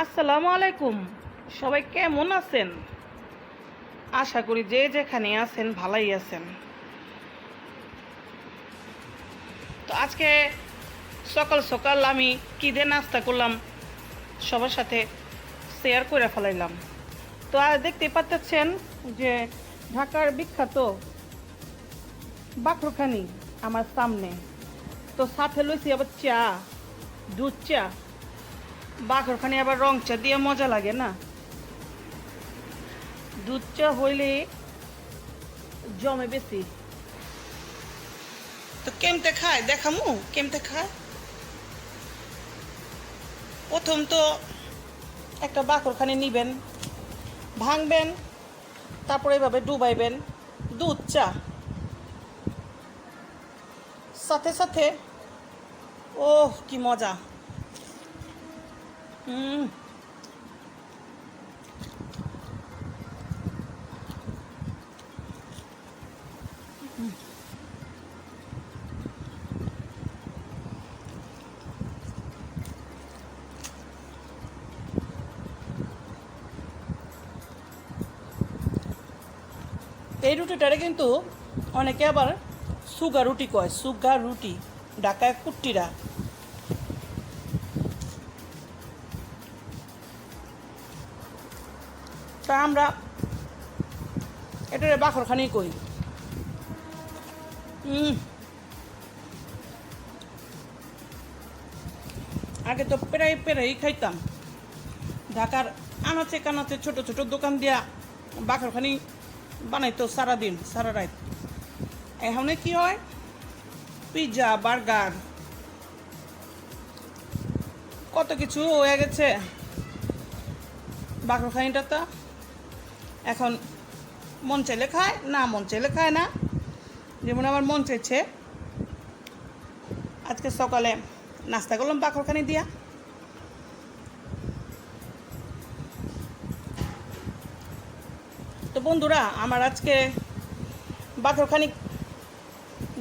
আসসালামু আলাইকুম। সবাই কেমন আছেন? আশা করি যে যেখানে আছেন, ভালোই আছেন। তো আজকে সকাল সকাল আমি কী দিয়ে নাস্তা করলাম সবার সাথে শেয়ার করে ফেলাইলাম। তো আর দেখতে পাচ্ছেন যে ঢাকার বিখ্যাত বাকরখানি আমার সামনে। তো সাথে লইছি আবার চা, দুধ চা। বাকরখানি আবার রং চা দিয়ে মজা লাগে না? দুধ চা হইলে জমে বেশি। তো কেমতে খায়? দেখামু, কেমতে খায়? প্রথম তো একটা বাকরখানি নিবেন, ভাঙবেন, তারপরে এভাবে ডুবাইবেন, দুধ চা। সাথে সাথে, ওহ, কি মজা। হুম এই রুটিটারে কিন্তু অনেকে আবার সুগা রুটি কয় সুগা রুটি ডাকায় কুট্টিরা। তা আমরা এটারে বাখরখানি হুম আগে তো পেরাই পেরাই খাইতাম। ঢাকার আনাচে কানাচে ছোট ছোট দোকান দিয়া বাখরখানি বানাইতো সারাদিন, সারা রাত। এখন কি হয়? পিৎজা বার্গার, কত কিছু হয়ে গেছে। বাকরখানিটা তো এখন মন চাইলে খায়, না মন চাইলে খায় না। যেমন আমার মন চাইছে, আজকে সকালে নাস্তা করলাম বাকরখানি দিয়া। তো বন্ধুরা, আমার আজকে বাকরখানি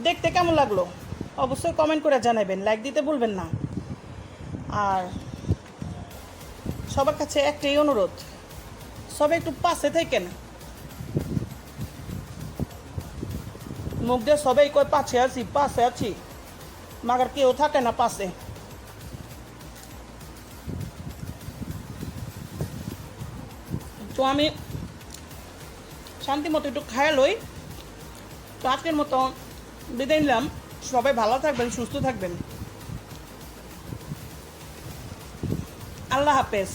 দেখতে কেমন লাগল? অবশ্যই কমেন্ট করে জানাবেন লাইক দিতে ভুলবেন না। আর সবার কাছে একটাই অনুরোধ সবাই একটু পাশে থাকেন। মুখ দিয়ে সবাই কয়, পাশে আছি পাশে আছি। মাগার কেউ থাকে না পাশে। তো আমি শান্তি মতো একটু খায়া লই। তো আজকের মতো বিদায় নিলাম। সবাই ভালো থাকবেন, সুস্থ থাকবেন। আল্লাহ হাফেজ।